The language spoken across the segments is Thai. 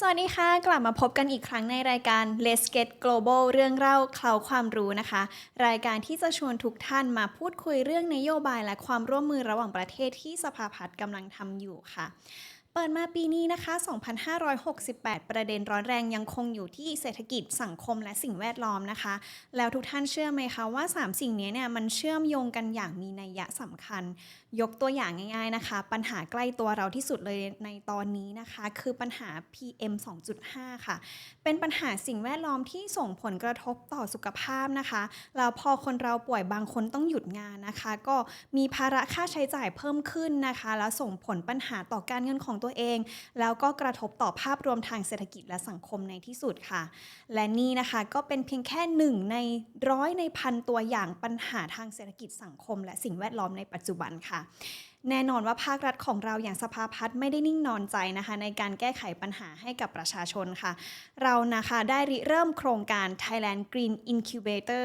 สวัสดีค่ะ กลับมาพบกันอีกครั้งในรายการ Let's Get Global เรื่องเล่าเคล้าความรู้นะคะ รายการที่จะชวนทุกท่านมาพูดคุยเรื่องนโยบายและความร่วมมือระหว่างประเทศที่สภาพัฒน์กำลังทำอยู่ค่ะ เปิดมาปีนี้นะคะ 2,568 ประเด็นร้อนแรงยังคงอยู่ที่เศรษฐกิจสังคมและสิ่งแวดล้อมนะคะ แล้วทุกท่านเชื่อไหมคะว่า 3 สิ่งนี้เนี่ยมันเชื่อมโยงกันอย่างมีนัยยะสำคัญยกตัวอย่างง่ายๆนะคะ ปัญหาใกล้ตัวเราที่สุดเลยในตอนนี้นะคะ คือปัญหา PM 2.5 ค่ะ เป็นปัญหาสิ่งแวดล้อมที่ส่งผลกระทบต่อสุขภาพนะคะแล้วพอคนเราป่วยบางคนต้องหยุดงานนะคะ ก็มีภาระค่าใช้จ่ายเพิ่มขึ้นนะคะ แล้วส่งผลปัญหาต่อการเงินของตัวเอง แล้วก็กระทบต่อภาพรวมทางเศรษฐกิจและสังคมในที่สุดค่ะ และนี่นะคะก็เป็นเพียงแค่หนึ่งในร้อยในพันตัวอย่างปัญหาทางเศรษฐกิจสังคม และสิ่งแวดล้อมในปัจจุบันค่ะ啊。แน่นอนว่าภาครัฐของเราอย่างสภาพัฒน์ไม่ได้นิ่งนอนใจนะคะ ในการแก้ไขปัญหาให้กับประชาชนค่ะ เรานะคะได้ริเริ่มโครงการ Thailand Green Incubator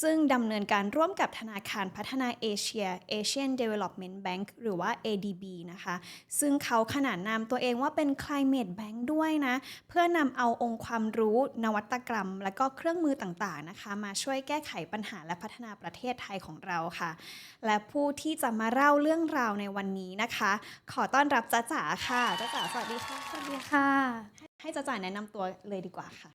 ซึ่งดำเนินการร่วมกับธนาคารพัฒนาเอเชีย Asian Development Bank หรือว่า ADB นะคะ ซึ่งเขาขนานนามตัวเองว่าเป็น Climate Bank ด้วยนะ เพื่อนำเอาองค์ความรู้นวัตกรรม และก็เครื่องมือต่างๆนะคะ มาช่วยแก้ไขปัญหาและพัฒนาประเทศไทยของเราค่ะ และผู้ที่จะมาเล่าเรื่องราวในวันนี้นะคะ ขอต้อนรับจ้าจ๋าค่ะจ้าจ๋าสวัสดีค่ะ สวัสดีค่ะ ให้จ้าจ๋าแนะนำตัวเลยดีกว่าค่ะ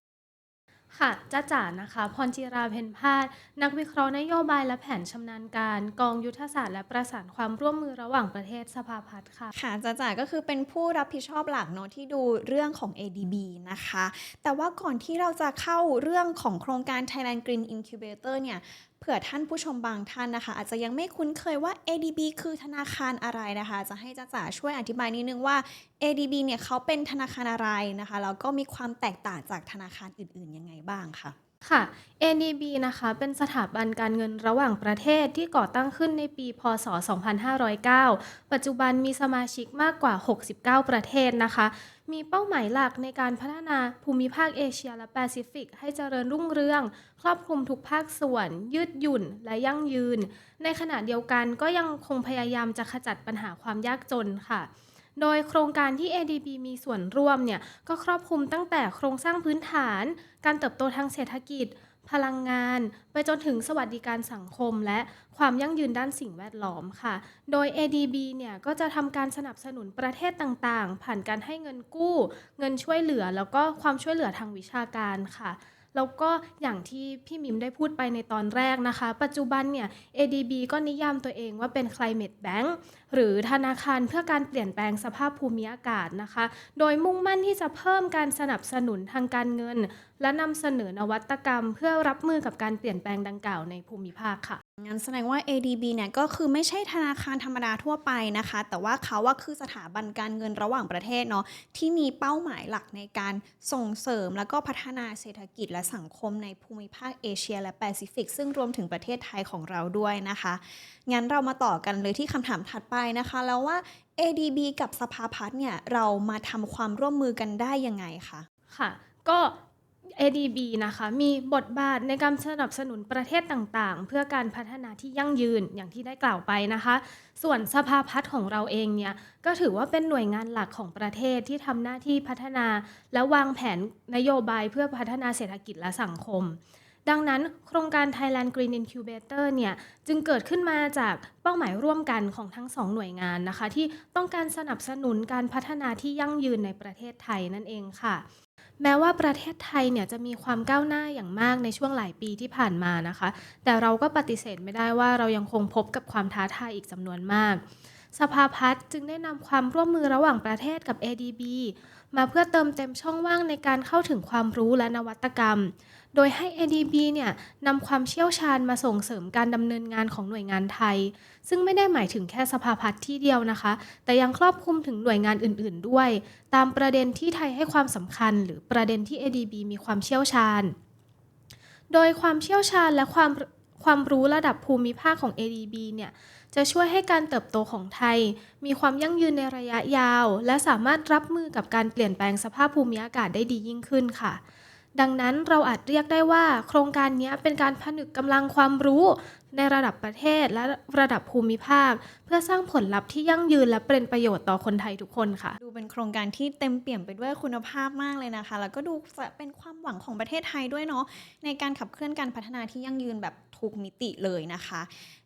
ค่ะจ้าจ๋านะคะ พรจิราเพนพาสนักวิเคราะห์นโยบายและแผนชำนาญการ กองยุทธศาสตร์และประสานความร่วมมือระหว่างประเทศสภาพัฒน์ค่ะ ค่ะจ้าจ๋าก็คือเป็นผู้รับผิดชอบหลักเนอะที่ดูเรื่องของ ADB นะคะ แต่ว่าก่อนที่เราจะเข้าเรื่องของโครงการ Thailand Green Incubator เนี่ย เผื่อท่านผู้ชมบางท่านนะคะ อาจจะยังไม่คุ้นเคยว่า ADB คือธนาคารอะไรนะคะ จะให้จ้าจ๋าช่วยอธิบายนิดนึงว่า ADB เนี่ยเขาเป็นธนาคารอะไรนะคะแล้วก็มีความแตกต่างจากธนาคารอื่นๆยังไงบ้างค่ะ ค่ะ ADB นะคะ เป็นสถาบันการเงินระหว่างประเทศที่ก่อตั้งขึ้นในปี พศ 2509 ปัจจุบันมีสมาชิกมากกว่า 69 ประเทศนะคะ มีเป้าหมายหลักในการพัฒนาภูมิภาคเอเชียและแปซิฟิก ให้เจริญรุ่งเรือง ครอบคลุมทุกภาคส่วน ยืดหยุ่น และยั่งยืน ในขณะเดียวกันก็ยังคงพยายามจะขจัดปัญหาความยากจนค่ะ โดยโครงการที่ ADB มีส่วนร่วมเนี่ยก็ครอบคลุมตั้งแต่โครงสร้างพื้นฐาน การเติบโตทางเศรษฐกิจ พลังงาน ไปจนถึงสวัสดิการสังคม และความยั่งยืนด้านสิ่งแวดล้อมค่ะ โดย ADB เนี่ยก็จะทำการสนับสนุนประเทศต่างๆ ผ่านการให้เงินกู้ เงินช่วยเหลือ แล้วก็ความช่วยเหลือทางวิชาการค่ะ แล้วก็อย่างที่พี่มิมได้พูดไปในตอนแรกนะคะ ปัจจุบันเนี่ย ADB ก็นิยามตัวเองว่าเป็น climate bank หรือธนาคารเพื่อการเปลี่ยนแปลงสภาพภูมิอากาศนะคะ โดยมุ่งมั่นที่จะเพิ่มการสนับสนุนทางการเงิน และนำเสนอนวัตกรรม เพื่อรับมือกับการเปลี่ยนแปลงดังกล่าวในภูมิภาคค่ะ งั้นแสดงว่า ADB เนี่ยก็คือไม่ใช่ธนาคารธรรมดาทั่วไปนะคะ แต่ว่าเขาว่าคือสถาบันการเงินระหว่างประเทศเนาะที่มีเป้าหมายหลักในการส่งเสริมแล้วก็พัฒนาเศรษฐกิจและสังคมในภูมิภาคเอเชีย และแปซิฟิก ซึ่งรวมถึงประเทศไทยของเราด้วยนะคะ งั้นเรามาต่อกันเลยที่คำถามถัดไปนะคะ แล้วว่า ADB กับสภาพัฒน์เนี่ยเรามาทำความร่วมมือกันได้ยังไงคะค่ะ ก็ ADB นะคะ มีบทบาทในการสนับสนุนประเทศต่างๆ เพื่อการพัฒนาที่ยั่งยืนอย่างที่ได้กล่าวไปนะคะ ส่วนสภาพัฒน์ของเราเองเนี่ย ก็ถือว่าเป็นหน่วยงานหลักของประเทศที่ทำหน้าที่พัฒนา และวางแผนนโยบายเพื่อพัฒนาเศรษฐกิจและสังคม ดังนั้นโครงการ Thailand Green Incubator เนี่ย จึงเกิดขึ้นมาจากเป้าหมายร่วมกันของทั้งสองหน่วยงานนะคะ ที่ต้องการสนับสนุนการพัฒนาที่ยั่งยืนในประเทศไทยนั่นเองค่ะ แม้ว่าประเทศไทยเนี่ยจะมีความก้าวหน้าอย่างมากในช่วงหลายปีที่ผ่านมานะคะ แต่เราก็ปฏิเสธไม่ได้ว่าเรายังคงพบกับความท้าทายอีกจำนวนมาก สภาพัฒน์จึงได้นำความร่วมมือระหว่างประเทศกับ ADB มาเพื่อเติมเต็มช่องว่างในการเข้าถึงความรู้และนวัตกรรม โดยให้ ADB เนี่ยนำความเชี่ยวชาญมาส่งเสริมการดำเนินงานของหน่วยงานไทย ซึ่งไม่ได้หมายถึงแค่สภาพัฒน์ที่เดียวนะคะ แต่ยังครอบคลุมถึงหน่วยงานอื่น ๆ ด้วย ตามประเด็นที่ไทยให้ความสำคัญ หรือประเด็นที่ ADB มีความเชี่ยวชาญ โดยความเชี่ยวชาญและความความรู้ระดับภูมิภาคของ ADB เนี่ย จะช่วยให้การเติบโตของไทย มีความยั่งยืนในระยะยาว และสามารถรับมือกับการเปลี่ยนแปลงสภาพภูมิอากาศได้ดียิ่งขึ้นค่ะ ดังนั้นเราอาจเรียกได้ว่า โครงการนี้เป็นการผนึกกำลังความรู้ ในระดับประเทศและระดับภูมิภาค เพื่อสร้างผลลัพธ์ที่ยั่งยืนและเป็นประโยชน์ต่อคนไทยทุกคนค่ะ ดูเป็นโครงการที่เต็มเปี่ยมไปด้วยคุณภาพมากเลยนะคะ แล้วก็ดูจะเป็นความหวังของประเทศไทยด้วยเนาะในการขับเคลื่อนการพัฒนาที่ยั่งยืนแบบทุกมิติเลยนะคะ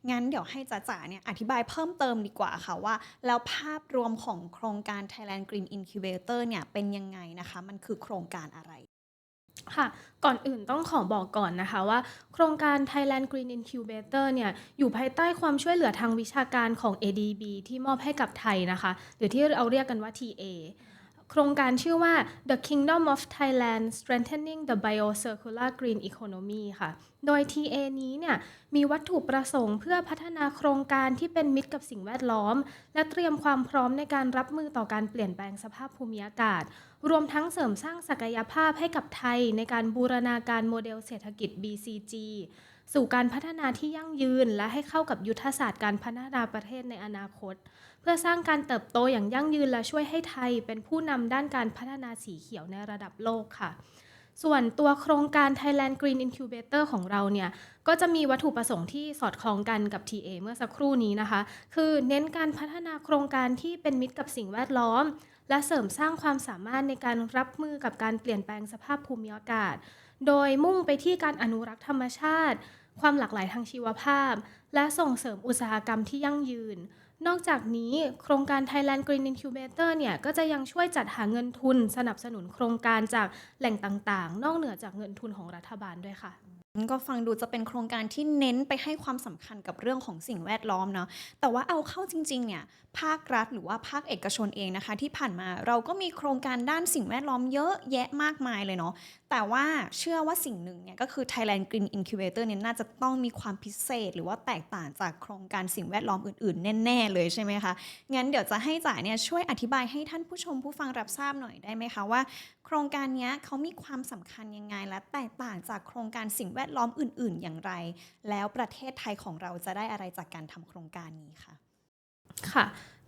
งั้นเดี๋ยวให้จ๋าจ๋าเนี่ยอธิบายเพิ่มเติมดีกว่าค่ะว่า แล้วภาพรวมของโครงการ Thailand Green Incubator เนี่ยเป็นยังไงนะคะ มันคือโครงการอะไร ค่ะก่อนอื่นต้องขอบอกก่อนนะคะว่า โครงการ Thailand Green Incubator เนี่ยอยู่ภายใต้ความช่วยเหลือทางวิชาการของ ADB ที่มอบให้กับไทยนะคะ หรือที่เราเรียกกันว่า TA โครงการชื่อว่า The Kingdom of Thailand Strengthening the Biocircular Green Economy ค่ะ โดย TA นี้เนี่ยมีวัตถุประสงค์เพื่อพัฒนาโครงการที่เป็นมิตรกับสิ่งแวดล้อม และเตรียมความพร้อมในการรับมือต่อการเปลี่ยนแปลงสภาพภูมิอากาศ รวมทั้งเสริมสร้างศักยภาพให้กับไทยในการบูรณาการโมเดลเศรษฐกิจ BCG สู่การพัฒนาที่ยั่งยืนและให้เข้ากับยุทธศาสตร์การพัฒนาประเทศในอนาคต เพื่อสร้างการเติบโตอย่างยั่งยืนและช่วยให้ไทยเป็นผู้นำด้านการพัฒนาสีเขียวในระดับโลกค่ะ ส่วนตัวโครงการ Thailand Green Incubator ของเราเนี่ย ก็จะมีวัตถุประสงค์ที่สอดคล้องกันกับ TA เมื่อสักครู่นี้นะคะ คือเน้นการพัฒนาโครงการที่เป็นมิตรกับสิ่งแวดล้อม และเสริมสร้างความสามารถในการรับมือกับการเปลี่ยนแปลงสภาพภูมิอากาศ โดยมุ่งไปที่การอนุรักษ์ธรรมชาติ ความหลากหลายทางชีวภาพ และส่งเสริมอุตสาหกรรมที่ยั่งยืน นอกจากนี้โครงการ Thailand Green Incubator เนี่ยก็จะยังช่วยจัดหาเงินทุน สนับสนุนโครงการจากแหล่งต่างๆ นอกเหนือจากเงินทุนของรัฐบาลด้วยค่ะก็ฟังดูจะเป็นโครงการที่เน้นไปให้ความสำคัญกับเรื่องของสิ่งแวดล้อมเนาะแต่ว่าเอาเข้าจริงๆเนี่ยภาครัฐหรือว่าภาคเอกชนเองนะคะ ที่ผ่านมาเราก็มีโครงการด้านสิ่งแวดล้อมเยอะแยะมากมายเลยเนาะ แต่ว่าเชื่อว่าสิ่งหนึ่งเนี่ยก็คือ Thailand Green Incubator เนี่ยน่าจะต้องมีความพิเศษ หรือว่าแตกต่างจากโครงการสิ่งแวดล้อมอื่นๆ แน่ ๆ เลยใช่ไหมคะ งั้นเดี๋ยวจะให้จ๋าเนี่ยช่วยอธิบายให้ท่านผู้ชมผู้ฟังรับทราบหน่อยได้ไหมคะว่า โครงการนี้เขามีความสำคัญยังไง และแตกต่างจากโครงการสิ่งแวดล้อมอื่น ๆ อย่างไร แล้วประเทศไทยของเราจะได้อะไรจากการทำโครงการนี้คะค่ะ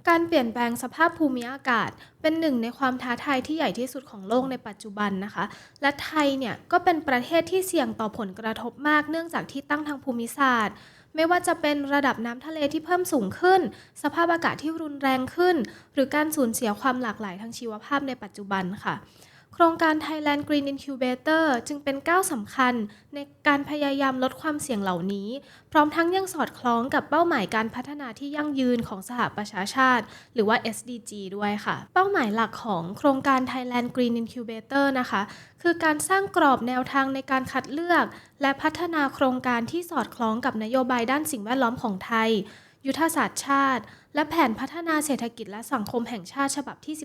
การเปลี่ยนแปลงสภาพภูมิอากาศ เป็นหนึ่งในความท้าทายที่ใหญ่ที่สุดของโลกในปัจจุบันนะคะ และไทยเนี่ยก็เป็นประเทศที่เสี่ยงต่อผลกระทบมากเนื่องจากที่ตั้งทางภูมิศาสตร์ ไม่ว่าจะเป็นระดับน้ำทะเลที่เพิ่มสูงขึ้น สภาพอากาศที่รุนแรงขึ้น หรือการสูญเสียความหลากหลายทางชีวภาพในปัจจุบันค่ะ โครงการ Thailand Green Incubator จึงเป็นก้าวสำคัญในการพยายามลดความเสี่ยงเหล่านี้ พร้อมทั้งยังสอดคล้องกับเป้าหมายการพัฒนาที่ยั่งยืนของสหประชาชาติ หรือว่า SDG ด้วยค่ะ เป้าหมายหลักของโครงการ Thailand Green Incubator นะคะ คือการสร้างกรอบแนวทางในการคัดเลือก และพัฒนาโครงการที่สอดคล้องกับนโยบายด้านสิ่งแวดล้อมของไทย ยุทธศาสตร์ชาติ และแผนพัฒนาเศรษฐกิจและสังคมแห่งชาติฉบับที่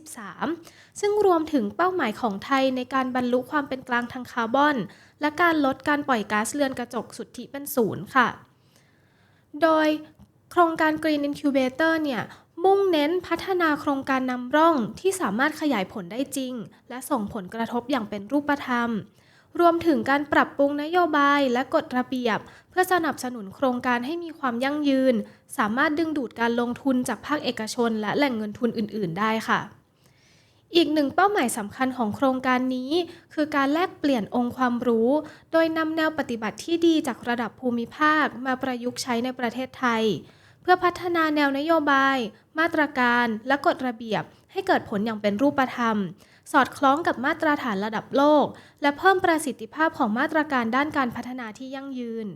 13 ซึ่งรวมถึงเป้าหมายของไทยในการบรรลุความเป็นกลางทางคาร์บอน และการลดการปล่อยก๊าซเรือนกระจกสุทธิเป็นศูนย์ค่ะ โดยโครงการ Green Incubator เนี่ยมุ่งเน้นพัฒนาโครงการนำร่องที่สามารถขยายผลได้จริง และส่งผลกระทบอย่างเป็นรูปธรรม รวมถึงการปรับปรุงนโยบายและกฎระเบียบ เพื่อสนับสนุนโครงการให้มีความยั่งยืน สามารถดึงดูดการลงทุนจากภาคเอกชน และแหล่งเงินทุนอื่น ๆ ได้ค่ะ อีกหนึ่งเป้าหมายสำคัญของโครงการนี้ คือการแลกเปลี่ยนองค์ความรู้ โดยนำแนวปฏิบัติที่ดีจากระดับภูมิภาค มาประยุกต์ใช้ในประเทศไทย เพื่อพัฒนาแนวนโยบาย มาตรการ และกฎระเบียบ ให้เกิดผลอย่างเป็นรูปธรรม สอดคล้องกับมาตรฐานระดับโลก และเพิ่มประสิทธิภาพของมาตรการด้านการพัฒนาที่ยั่งยืน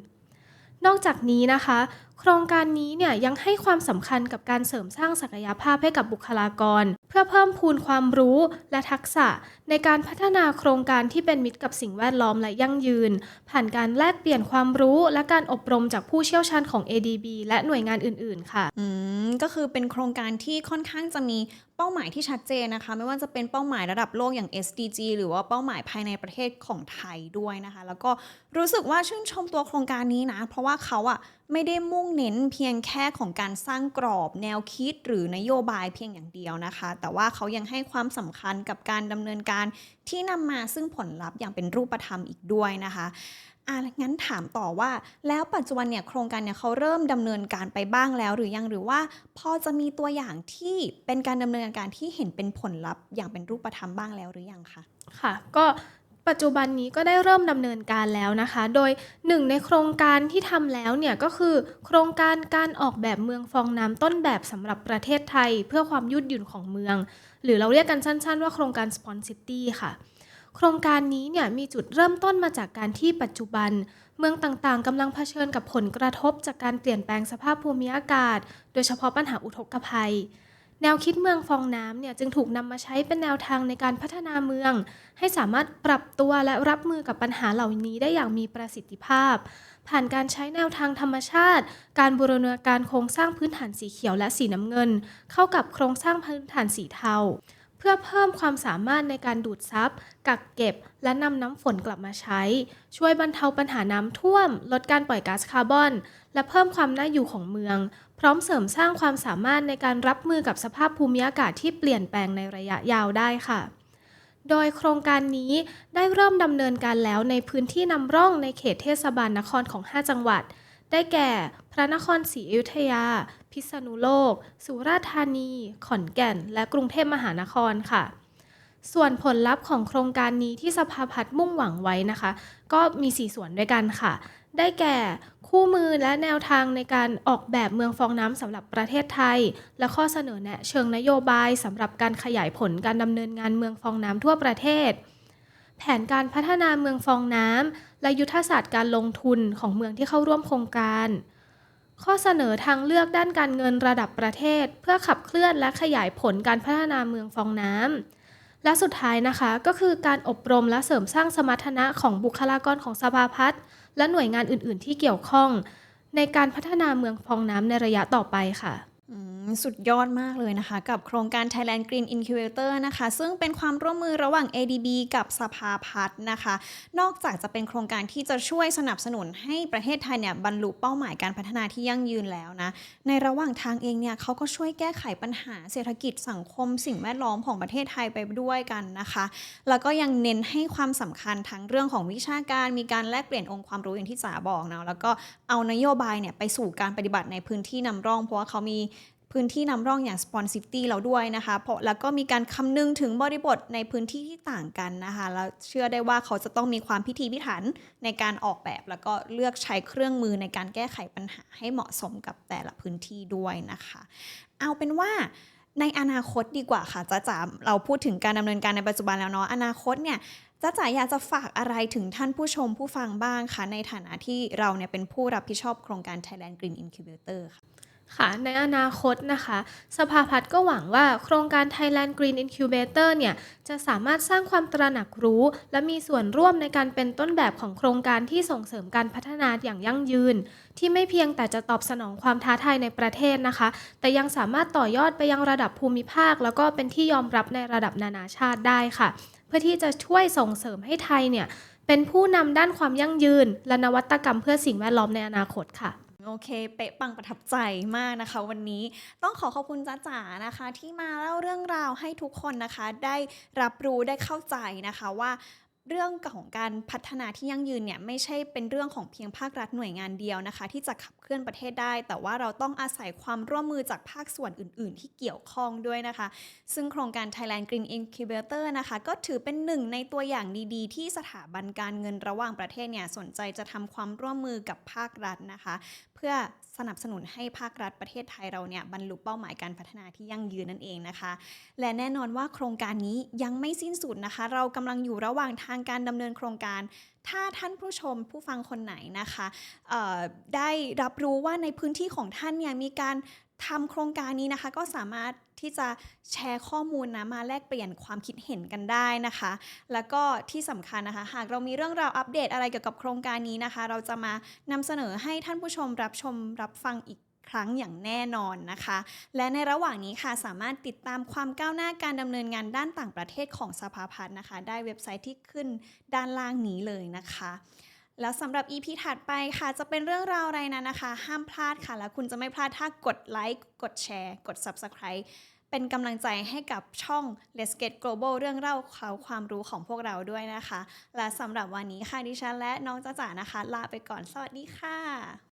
นอกจากนี้นะคะโครงการนี้เนี่ยยังให้ความสำคัญกับการเสริมสร้างศักยภาพให้กับบุคลากร เพื่อเพิ่มพูนความรู้และทักษะ ในการพัฒนาโครงการที่เป็นมิตรกับสิ่งแวดล้อมและยั่งยืน ผ่านการแลกเปลี่ยนความรู้และการอบรมจากผู้เชี่ยวชาญของ ADB และหน่วยงานอื่น ๆ ค่ะ อืม ก็คือเป็นโครงการที่ค่อนข้างจะมีเป้าหมายที่ชัดเจนนะคะ ไม่ว่าจะเป็นเป้าหมายระดับโลกอย่าง SDG หรือว่าเป้าหมายภายในประเทศของไทยด้วยนะคะ แล้วก็รู้สึกว่าชื่นชมตัวโครงการนี้นะ เพราะว่าเขาอะไม่ได้มุ่งเน้นเพียงแค่ของการสร้างกรอบแนวคิดหรือนโยบายเพียงอย่างเดียวนะคะ แต่ว่าเขายังให้ความสำคัญกับการดำเนินการที่นำมาซึ่งผลลัพธ์อย่างเป็นรูปธรรมอีกด้วยนะคะอะงั้นถามต่อว่า แล้วปัจจุบันเนี่ยโครงการเนี่ยเขาเริ่มดำเนินการไปบ้างแล้ว หรือยังหรือว่าพอจะมีตัวอย่างที่เป็นการดำเนินการที่เห็นเป็นผลลัพธ์อย่างเป็นรูปธรรมบ้างแล้วหรือยังคะค่ะ ก็ ปัจจุบันนี้ก็ได้เริ่มดำเนินการแล้วนะคะ โดยหนึ่งในโครงการที่ทำแล้วเนี่ยก็คือ โครงการการออกแบบเมืองฟองน้ำต้นแบบสำหรับประเทศไทย เพื่อความยืดหยุ่นของเมือง หรือเราเรียกกันสั้น ๆ ว่าโครงการ Spawn City ค่ะ โครงการนี้เนี่ยมีจุดเริ่มต้นมาจากการที่ปัจจุบัน เมืองต่างๆกำลังเผชิญกับผลกระทบจากการเปลี่ยนแปลงสภาพภูมิอากาศ โดยเฉพาะปัญหาอุทกภัย แนวคิดเมืองฟองน้ำเนี่ยจึงถูกนำมาใช้เป็นแนวทางในการพัฒนาเมือง ให้สามารถปรับตัวและรับมือกับปัญหาเหล่านี้ได้อย่างมีประสิทธิภาพ ผ่านการใช้แนวทางธรรมชาติ การบูรณาการโครงสร้างพื้นฐานสีเขียวและสีน้ำเงิน เข้ากับโครงสร้างพื้นฐานสีเทา พื่อเพิ่มความสามารถในการดูดซับ กักเก็บ และนำน้ำฝนกลับมาใช้ ช่วยบรรเทาปัญหาน้ำท่วม ลดการปล่อยก๊าซคาร์บอน และเพิ่มความน่าอยู่ของเมือง พร้อมเสริมสร้างความสามารถในการรับมือกับสภาพภูมิอากาศที่เปลี่ยนแปลงในระยะยาวได้ค่ะโดยโครงการนี้ได้เริ่มดำเนินการแล้วในพื้นที่นำร่องในเขตเทศบาลนครของ 5 จังหวัด ได้แก่ พระนครศรีอยุธยา พิษณุโลก สุราษฎร์ธานี ขอนแก่น และกรุงเทพมหานครค่ะ ส่วนผลลัพธ์ของโครงการนี้ที่สภาพัฒน์มุ่งหวังไว้นะคะ ก็มี 4 ส่วนด้วยกันค่ะ ได้แก่คู่มือและแนวทางในการออกแบบเมืองฟองน้ำสำหรับประเทศไทย และข้อเสนอแนะเชิงนโยบายสำหรับการขยายผลการดำเนินงานเมืองฟองน้ำทั่วประเทศ แผนการพัฒนาเมืองฟองน้ำ และยุทธศาสตร์การลงทุนของเมืองที่เข้าร่วมโครงการ ข้อเสนอทางเลือกด้านการเงินระดับประเทศ เพื่อขับเคลื่อนและขยายผลการพัฒนาเมืองฟองน้ำและสุดท้ายนะคะก็คือการอบรมและเสริมสร้างสมรรถนะของบุคลากรของสภาพัฒน์และหน่วยงานอื่น ๆ ที่เกี่ยวข้อง ในการพัฒนาเมืองฟองน้ำในระยะต่อไปค่ะ สุดยอดมากเลยนะคะ กับโครงการ Thailand Green Incubator นะคะ ซึ่งเป็นความร่วมมือระหว่าง ADB กับสภาพัฒน์นะคะ นอกจากจะเป็นโครงการที่จะช่วยสนับสนุนให้ประเทศไทยเนี่ยบรรลุเป้าหมายการพัฒนาที่ยั่งยืนแล้วนะ ในระหว่างทางเองเนี่ยเขาก็ช่วยแก้ไขปัญหาเศรษฐกิจสังคม สิ่งแวดล้อมของประเทศไทยไปด้วยกันนะคะ แล้วก็ยังเน้นให้ความสำคัญทั้งเรื่องของวิชาการ มีการแลกเปลี่ยนองค์ความรู้อย่างที่จ๋าบอกเนาะแล้วก็เอานโยบายเนี่ยไปสู่การปฏิบัติในพื้นที่นำร่อง เพราะว่าเขามี พื้นที่นำร่องอย่าง Spawn City เราด้วยนะคะเพราะแล้วก็มีการคำนึงถึงบริบทในพื้นที่ที่ต่างกันนะคะแล้วเชื่อได้ว่าเขาจะต้องมีความพิถีพิถันในการออกแบบ แล้วก็เลือกใช้เครื่องมือในการแก้ไขปัญหาให้เหมาะสมกับแต่ละพื้นที่ด้วยนะคะ เอาเป็นว่าในอนาคตดีกว่าค่ะจ้าจ๋าเราพูดถึงการดำเนินการในปัจจุบันแล้วเนาะอนาคตเนี่ยจ้าจ๋าอยากจะฝากอะไรถึงท่านผู้ชมผู้ฟังบ้างคะในฐานะที่เราเนี่ยเป็นผู้รับผิดชอบโครงการ Thailand Green Incubator ค่ะ ค่ะในอนาคตนะคะ สภาพัฒน์ก็หวังว่าโครงการ Thailand Green Incubator เนี่ยจะสามารถสร้างความตระหนักรู้ และมีส่วนร่วมในการเป็นต้นแบบของโครงการที่ส่งเสริมการพัฒนาอย่างยั่งยืน ที่ไม่เพียงแต่จะตอบสนองความท้าทายในประเทศนะคะ แต่ยังสามารถต่อยอดไปยังระดับภูมิภาค แล้วก็เป็นที่ยอมรับในระดับนานาชาติได้ค่ะ เพื่อที่จะช่วยส่งเสริมให้ไทยเนี่ยเป็นผู้นำด้านความยั่งยืน และนวัตกรรมเพื่อสิ่งแวดล้อมในอนาคตค่ะ โอเค เป๊ะปังประทับใจมากนะคะ วันนี้ต้องขอขอบคุณจ้าจ๋านะคะ ที่มาเล่าเรื่องราวให้ทุกคนนะคะ ได้รับรู้ได้เข้าใจนะคะว่าเรื่องของการพัฒนาที่ยั่งยืนเนี่ยไม่ใช่เป็นเรื่องของเพียงภาครัฐหน่วยงานเดียวนะคะ ที่จะขับเคลื่อนประเทศได้ แต่ว่าเราต้องอาศัยความร่วมมือจากภาคส่วนอื่น ๆ ที่เกี่ยวข้องด้วยนะคะ ซึ่งโครงการ Thailand Green Incubator นะคะ ก็ถือเป็นหนึ่งในตัวอย่างดีๆ ที่สถาบันการเงินระหว่างประเทศเนี่ยสนใจจะทำความร่วมมือกับภาครัฐนะคะเพื่อสนับสนุนให้ภาครัฐประเทศไทยเราเนี่ยบรรลุเป้าหมายการพัฒนาที่ยั่งยืนนั่นเองนะคะ และแน่นอนว่าโครงการนี้ยังไม่สิ้นสุดนะคะ เรากำลังอยู่ระหว่างทางการดำเนินโครงการ ถ้าท่านผู้ชมผู้ฟังคนไหนนะคะได้รับรู้ว่าในพื้นที่ของท่านเนี่ยมีการ ทำโครงการนี้นะคะก็สามารถที่จะแชร์ข้อมูลนะมาแลกเปลี่ยนความคิดเห็นกันได้นะคะ แล้วก็ที่สำคัญนะคะ หากเรามีเรื่องราวอัปเดตอะไรเกี่ยวกับโครงการนี้นะคะ เราจะมานำเสนอให้ท่านผู้ชมรับชมรับฟังอีกครั้งอย่างแน่นอนนะคะ และในระหว่างนี้ค่ะสามารถติดตามความก้าวหน้าการดำเนินงานด้านต่างประเทศของสภาพัฒน์นะคะ ได้เว็บไซต์ที่ขึ้นด้านล่างนี้เลยนะคะ แล้วสำหรับ EP ถัดไปค่ะ จะเป็นเรื่องราวอะไรนั้นนะคะ ห้ามพลาดค่ะ แล้วคุณจะไม่พลาดถ้ากดไลค์กดแชร์ กด Subscribe เป็นกำลังใจให้กับช่อง Let's Get Global เรื่องเล่าข่าวความรู้ของพวกเราด้วยนะคะ และสำหรับวันนี้ค่ะดิฉันและน้องจ้าจ๋านะคะ ลาไปก่อนสวัสดีค่ะ